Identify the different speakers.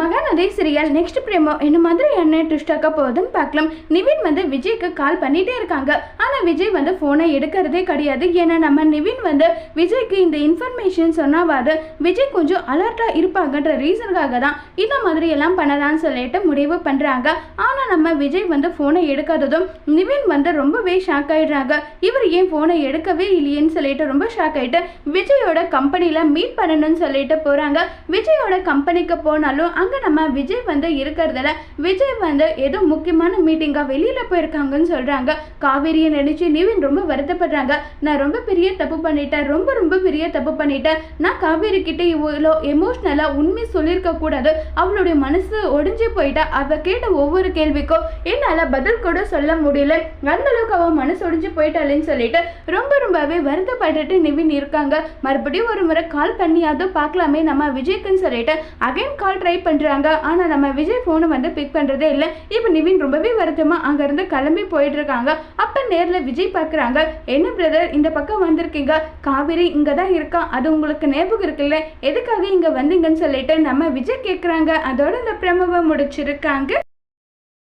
Speaker 1: Mahanadi serial next பிரேமோ என்ன மாதிரி என்ன ட்விஸ்டாக்க போகுதுன்னு பார்க்கலாம். நிவின் வந்து விஜய்க்கு கால் பண்ணிட்டே இருக்காங்க. ஆனால் விஜய் வந்து ஃபோனை எடுக்கிறதே கிடையாது. ஏன்னா நம்ம நிவின் வந்து விஜய்க்கு இந்த இன்ஃபர்மேஷன் சொன்னாவாது. விஜய் கொஞ்சம் அலர்ட்டாக இருப்பாங்கன்ற ரீசனுக்காக தான் இந்த மாதிரி எல்லாம் பண்ணலாம்னு சொல்லிட்டு முடிவு பண்ணுறாங்க ஆனால் நம்ம விஜய் வந்து ஃபோனை எடுக்காததும் நிவின் வந்து ரொம்பவே ஷாக் ஆயிடுறாங்க. இவர் ஏன் ஃபோனை எடுக்கவே இல்லையேன்னு சொல்லிட்டு ரொம்ப ஷாக் ஆயிட்டு விஜயோட கம்பெனியில் மீட் பண்ணணும்னு சொல்லிட்டு போகிறாங்க விஜயோட கம்பெனிக்கு போனாலும் அங்கே நம்ம விஜய் வந்து இருக்கிறதுல விஜய் வந்து ஏதோ முக்கியமான மீட்டிங்காக வெளியில் போயிருக்காங்கன்னு சொல்கிறாங்க காவேரியை நினச்சி நிவின் ரொம்ப வருத்தப்படுறாங்க. நான் ரொம்ப பெரிய தப்பு பண்ணிட்டேன் ரொம்ப ரொம்ப பெரிய தப்பு பண்ணிட்டேன். நான் காவேரி கிட்ட இவ்வளோ எமோஷ்னலாக உண்மை சொல்லியிருக்க கூடாது. அவளுடைய மனசு ஒடிஞ்சு போயிட்டா. அவ கேட்ட ஒவ்வொரு கேள்விக்கும் என்னால் பதில் கூட சொல்ல முடியல. அந்த அளவுக்கு அவள் மனசு ஒடிஞ்சு போயிட்டாளேன்னு சொல்லிட்டு ரொம்ப ரொம்பவே வருத்தப்பட்டுட்டு நிவின் இருக்காங்க. மறுபடியும் ஒரு முறை கால் பண்ணியாவது பார்க்கலாமே நம்ம விஜய்க்குன்னு சொல்லிட்டு அகைன் கால் ட்ரை பண்ணுறாங்க ஆனால் நம்ம விஜய் ஃபோனை வந்து பிக் பண்ணுறதே இல்லை. இப்போ நிவின் ரொம்பவே வருத்தமாக அங்கேருந்து கிளம்பி போயிட்டுருக்காங்க. அப்போ நேரில் விஜய் பார்க்குறாங்க. என்ன பிரதர் இந்த பக்கம் வந்திருக்கீங்க? காவேரி இங்கே தான் இருக்கா? அது உங்களுக்கு ஞாபகம் இருக்குல்ல? எதுக்காக இங்கே வந்தீங்கன்னு சொல்லிட்டு நம்ம விஜய் கேட்குறாங்க அதோட இந்த பிரமவை முடிச்சிருக்காங்க.